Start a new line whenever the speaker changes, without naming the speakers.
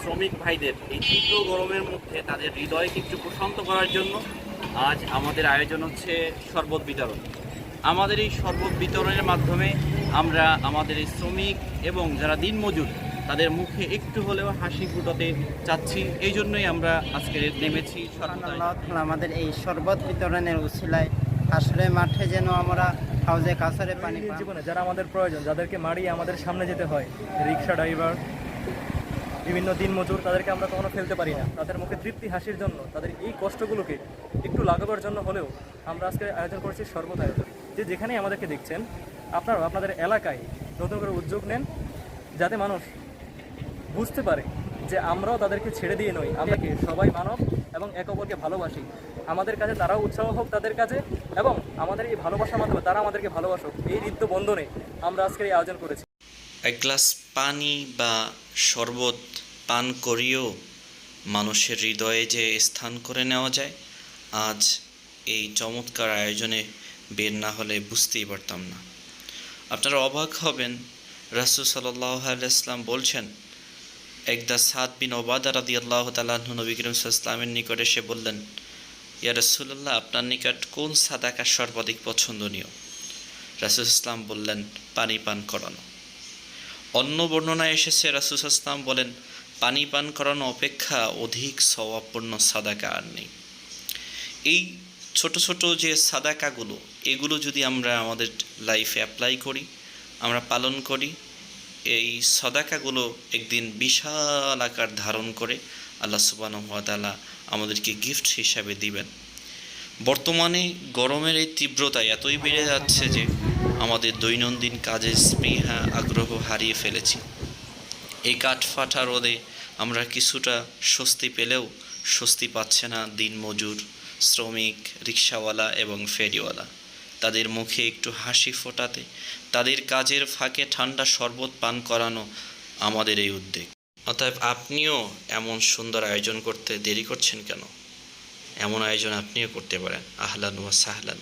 শ্রমিক ভাইদের এই তীব্র গরমের মধ্যে তাদের হৃদয়কে একটু প্রশান্ত করার জন্য আজ আমাদের আয়োজন হচ্ছে শরবত বিতরণ। আমাদের এই শরবত বিতরণের মাধ্যমে আমরা আমাদের এই শ্রমিক এবং যারা দিনমজুর, তাদের মুখে একটু হলেও হাসি ফুটাতে চাচ্ছি। এই জন্যই আমরা আজকে নেমেছি
আমাদের এই শরবত বিতরণের উসিলায় আসলে মাঠে যেন আমরা হাউজে কাছারে পানি
জীবনে যারা আমাদের প্রয়োজন যাদেরকে মারিয়ে আমাদের সামনে যেতে হয় রিক্সা ড্রাইভার বিভিন্ন দিনমজুর তাদেরকে আমরা কখনো ফেলতে পারি না। তাদের মুখে তৃপ্তি হাসির জন্য তাদের এই কষ্টগুলোকে একটু লাঘবের জন্য হলেও আমরা আজকে আয়োজন করেছি সর্বত আয়োজন যে যেখানেই আমাদেরকে দেখছেন আপনারাও আপনাদের এলাকায় নতুন করে উদ্যোগ নেন যাতে মানুষ বুঝতে পারে যে আমরাও তাদেরকে ছেড়ে দিয়ে নই। আমরাকে সবাই মানব এবং এক অপরকে ভালোবাসি? আমাদের কাছে তারাও উৎসাহ হোক তাদের কাছে এবং আমাদের এই ভালোবাসার মাধ্যমে তারা আমাদেরকে ভালোবাসুক। এই ঋতু বন্ধনে আমরা আজকের এই আয়োজন করেছি।
এক গ্লাস পানি বা শরবত পান করিয়েও মানুষের হৃদয়ে যে স্থান করে নেওয়া যায়, আজ এই চমৎকার আয়োজনে বের না হলে বুঝতেই পারতাম না। আপনারা অবাক হবেন, রাসুল সাল্লাহ ইসলাম বলছেন একদা সাদ বিন ওবাদা রাদি আল্লাহ তালাহ নবী করিম ইসলামের নিকট এসে বললেন, ইয়া রসুল্লাহ আপনার নিকট কোন সাদাকা সর্বাধিক পছন্দনীয়? রাসুল ইসলাম বললেন, পানি পান করানো। অন্য বর্ণনায় এসেছে, রাসুল ইসলাম বলেন, পানি পান করানো অপেক্ষা অধিক স্বভাবপূর্ণ সাদাকা আর নেই। এই ছোট ছোট যে সাদাকাগুলো, এগুলো যদি আমরা আমাদের লাইফে অ্যাপ্লাই করি, আমরা পালন করি এই সদাকাগুলো একদিন বিশাল আকার ধারণ করে আল্লাহ সুবান তালা আমাদেরকে গিফট হিসাবে দিবেন। বর্তমানে গরমের এই তীব্রতা এতই বেড়ে যাচ্ছে যে আমাদের দৈনন্দিন কাজের স্পৃহা, আগ্রহ হারিয়ে ফেলেছি। এই কাঠফাটা রোদে আমরা কিছুটা স্বস্তি পেলেও স্বস্তি পাচ্ছে না দিনমজুর, শ্রমিক, রিক্সাওয়ালা এবং ফেরিওয়ালা। তাদের মুখে একটু হাসি ফোটাতে, তাদের কাজের ফাঁকে ঠান্ডা শরবত পান করানো আমাদের এই উদ্যোগ। অতএব আপনিও এমন সুন্দর আয়োজন করতে দেরি করছেন কেন? এমন আয়োজন আপনিও করতে পারেন। আহলান ওয়া সাহলান।